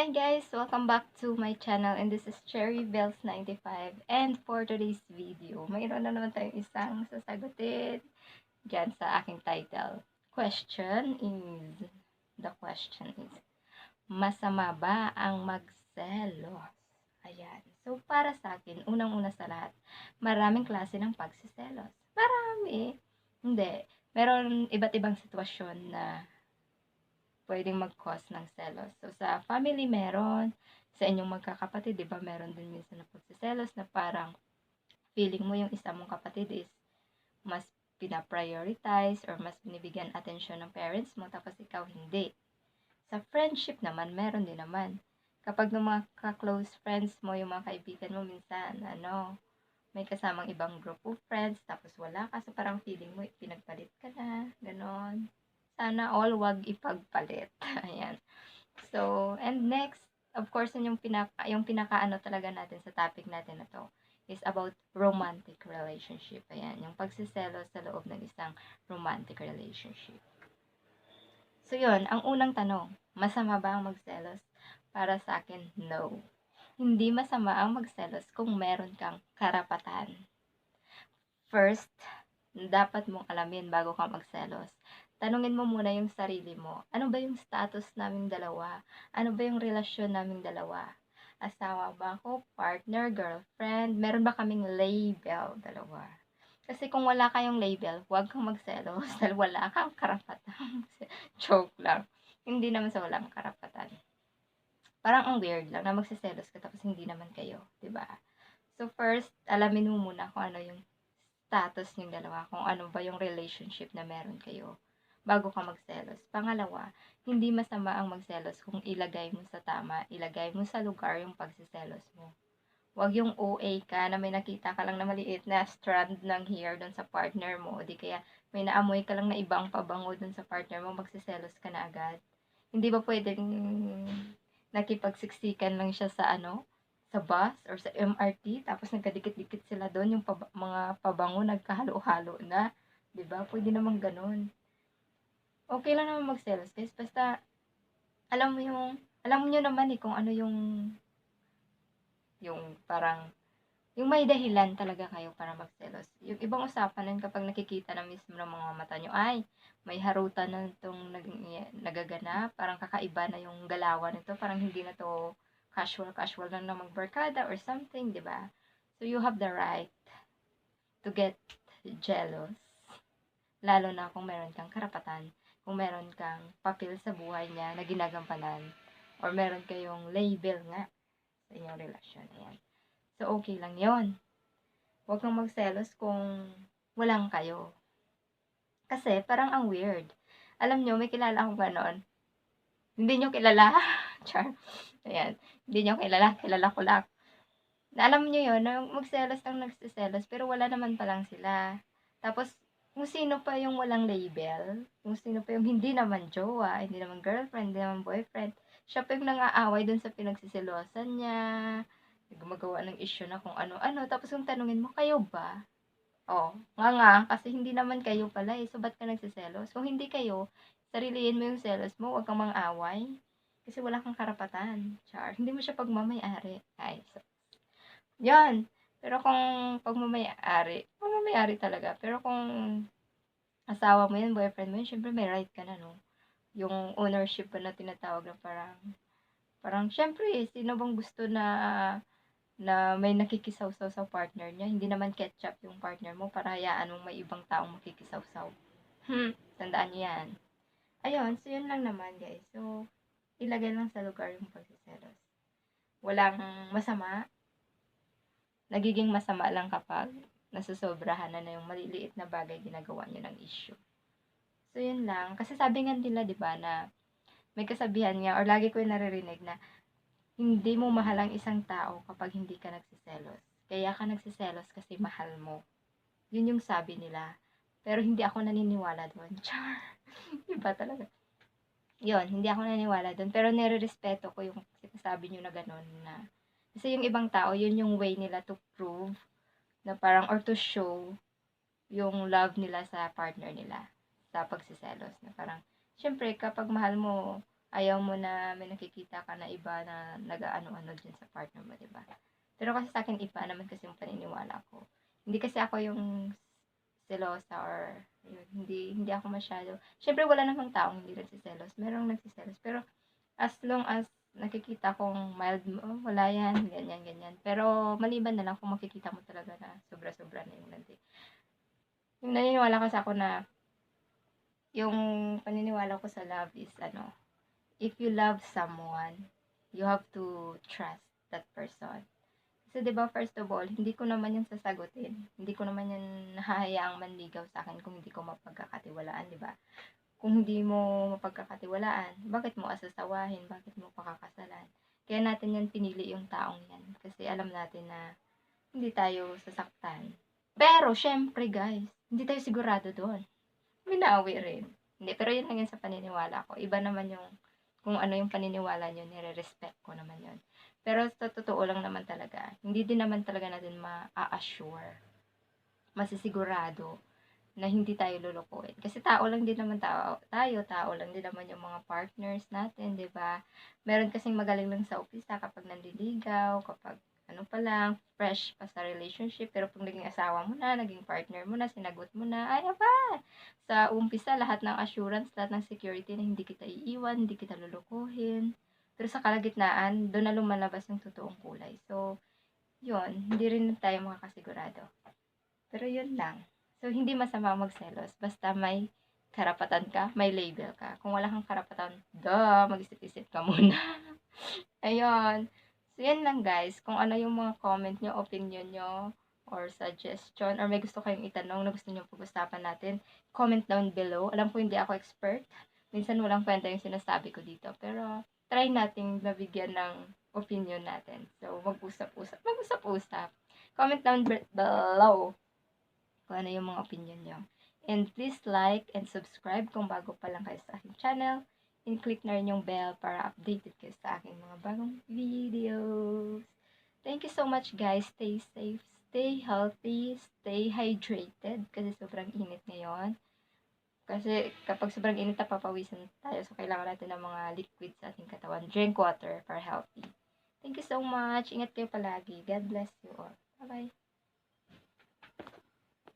Hi guys! Welcome back to my channel and this is Cherry Bells 95 and for today's video, mayroon na naman tayong isang sasagutin dyan sa aking title. Question is, the question is, masama ba ang magselos? Ayan. So, para sa akin, unang-una sa lahat, maraming klase ng pagsiselos. Marami. Hindi. Meron iba't ibang sitwasyon na pwedeng mag-cause ng selos. So, sa family meron, sa inyong magkakapatid, di ba, meron din minsan na pagsiselos na parang feeling mo yung isa mong kapatid is mas pina-prioritize or mas binibigyan atensyon ng parents mo, tapos ikaw hindi. Sa friendship naman, meron din naman. Kapag ng mga ka-close friends mo, yung mga kaibigan mo, minsan, ano, may kasamang ibang group of friends, tapos wala ka, so parang feeling mo, pinagpalit ka na, ganon sana all wag ipagpalit. Ayan. So, and next, of course, yun yung pinaka, yung pinakaano talaga natin sa topic natin na to is about romantic relationship. Ayan, yung pagsiselos sa loob ng isang romantic relationship. So, yun, ang unang tanong, masama ba ang magselos? Para sa akin, no. Hindi masama ang magselos kung meron kang karapatan. First, dapat mong alamin bago ka magselos tanungin mo muna yung sarili mo. Ano ba yung status naming dalawa? Ano ba yung relasyon naming dalawa? Asawa ba ako? Partner? Girlfriend? Meron ba kaming label? Dalawa. Kasi kung wala kayong label, huwag kang magselos dahil wala kang karapatan. Joke lang. Hindi naman sa walang karapatan. Parang ang weird lang na magsiselos ka tapos hindi naman kayo. ba diba? So first, alamin mo muna kung ano yung status ng dalawa, kung ano ba yung relationship na meron kayo bago ka magselos. Pangalawa, hindi masama ang magselos kung ilagay mo sa tama, ilagay mo sa lugar yung pagsiselos mo. Huwag yung OA ka na may nakita ka lang na maliit na strand ng hair doon sa partner mo. O di kaya may naamoy ka lang na ibang pabango doon sa partner mo, magsiselos ka na agad. Hindi ba pwedeng nakipagsiksikan lang siya sa ano, sa bus or sa MRT, tapos nagkadikit-dikit sila doon, yung pab- mga pabango nagkahalo-halo na. 'Di ba? Pwede namang ganun okay lang naman mag-selos guys. Basta, alam mo yung, alam mo naman eh kung ano yung, yung parang, yung may dahilan talaga kayo para magselos. Yung ibang usapan nun kapag nakikita na mismo ng mga mata nyo, ay, may harutan na itong nag, nagaganap, parang kakaiba na yung galawan nito, parang hindi na to casual, casual lang na magbarkada or something, di ba? So, you have the right to get jealous, lalo na kung meron kang karapatan kung meron kang papel sa buhay niya na ginagampanan or meron kayong label nga sa inyong relasyon. Ayan. So, okay lang yon Huwag kang magselos kung walang kayo. Kasi, parang ang weird. Alam nyo, may kilala akong ganon. Hindi nyo kilala. Char. Ayan. Hindi nyo kilala. Kilala ko lang. Na alam nyo yun, magselos lang nagsiselos, pero wala naman pa lang sila. Tapos, kung sino pa yung walang label, kung sino pa yung hindi naman jowa, hindi naman girlfriend, hindi naman boyfriend, siya pa yung nang-aaway dun sa pinagsisilosan niya, gumagawa ng issue na kung ano-ano, tapos kung tanungin mo, kayo ba? Oh, nga nga, kasi hindi naman kayo pala eh, so ba't ka nagsiselos? Kung hindi kayo, sariliin mo yung selos mo, huwag kang mang-away, kasi wala kang karapatan, char. Hindi mo siya pagmamayari. Ay, so, yan. Pero kung pagmamayari, pagmamayari talaga. Pero kung asawa mo yun, boyfriend mo yun, syempre may right ka na, no? Yung ownership pa na tinatawag na parang, parang, syempre, sino bang gusto na, na may nakikisaw-saw sa partner niya? Hindi naman ketchup yung partner mo para hayaan mong may ibang taong makikisaw-saw. Hmm, tandaan niyo yan. Ayun, so yun lang naman, guys. So, ilagay lang sa lugar yung pagsiselos. Walang masama, nagiging masama lang kapag nasusobrahan na na yung maliliit na bagay ginagawa niyo ng issue. So, yun lang. Kasi sabi nga nila, di ba, na may kasabihan nga, or lagi ko yung naririnig na, hindi mo mahal ang isang tao kapag hindi ka nagsiselos. Kaya ka nagsiselos kasi mahal mo. Yun yung sabi nila. Pero hindi ako naniniwala doon. Char. Iba talaga. Yun, hindi ako naniniwala doon. Pero nire-respeto ko yung sinasabi nyo na gano'n na kasi yung ibang tao, yun yung way nila to prove na parang or to show yung love nila sa partner nila sa pagsiselos na parang syempre kapag mahal mo Ayaw mo na may nakikita ka na iba na nag-ano-ano dyan sa partner mo, 'di ba? Pero kasi sa akin iba naman kasi yung paniniwala ko. Hindi kasi ako yung selosa or yun, hindi hindi ako masyado. Syempre wala namang taong hindi nagsiselos. Merong nagsiselos. Pero as long as nakikita kong mild oh, wala yan, ganyan, ganyan. Pero maliban na lang kung makikita mo talaga na sobra-sobra na yung landi. Yung naniniwala kasi ako na yung paniniwala ko sa love is ano, if you love someone, you have to trust that person. Kasi 'di first of all, hindi ko naman 'yan sasagutin. Hindi ko naman 'yan hahayaang manligaw sa akin kung hindi ko mapagkakatiwalaan, 'di ba? Kung hindi mo mapagkakatiwalaan, bakit mo asasawahin? Bakit mo pakakasalan? Kaya natin 'yan pinili yung taong 'yan kasi alam natin na hindi tayo sasaktan. Pero syempre guys, hindi tayo sigurado doon. Minawi rin. Hindi, pero yun lang yun sa paniniwala ko. Iba naman yung kung ano yung paniniwala nyo, nire-respect ko naman yun. Pero sa totoo lang naman talaga, hindi din naman talaga natin ma-assure, masisigurado na hindi tayo lulukuin. Kasi tao lang din naman tao, tayo, tao lang din naman yung mga partners natin, 'di ba? Meron kasing magaling lang sa umpisa kapag nandiligaw, kapag ano pa lang, fresh pa sa relationship, pero pag naging asawa mo na, naging partner mo na, sinagot mo na, ay aba, sa umpisa, lahat ng assurance, lahat ng security na hindi kita iiwan, hindi kita lulukuhin. Pero sa kalagitnaan, doon na lumalabas yung totoong kulay. So, yun, hindi rin tayo makakasigurado. Pero yun lang. So, hindi masama magselos. Basta may karapatan ka, may label ka. Kung wala kang karapatan, duh, mag-isip-isip ka muna. Ayun. So, yan lang guys. Kung ano yung mga comment nyo, opinion nyo, or suggestion, or may gusto kayong itanong na gusto nyo pag-usapan natin, comment down below. Alam ko hindi ako expert. Minsan walang kwenta yung sinasabi ko dito. Pero, try nating nabigyan ng opinion natin. So, mag-usap-usap. Mag-usap-usap. Comment down below kung ano yung mga opinion nyo. And please like and subscribe kung bago pa lang kayo sa aking channel and click na rin yung bell para updated kayo sa aking mga bagong videos. Thank you so much guys. Stay safe, stay healthy, stay hydrated kasi sobrang init ngayon. Kasi kapag sobrang init napapawisan tayo so kailangan natin ng mga liquids sa ating katawan. Drink water para healthy. Thank you so much. Ingat kayo palagi. God bless you all. Bye-bye.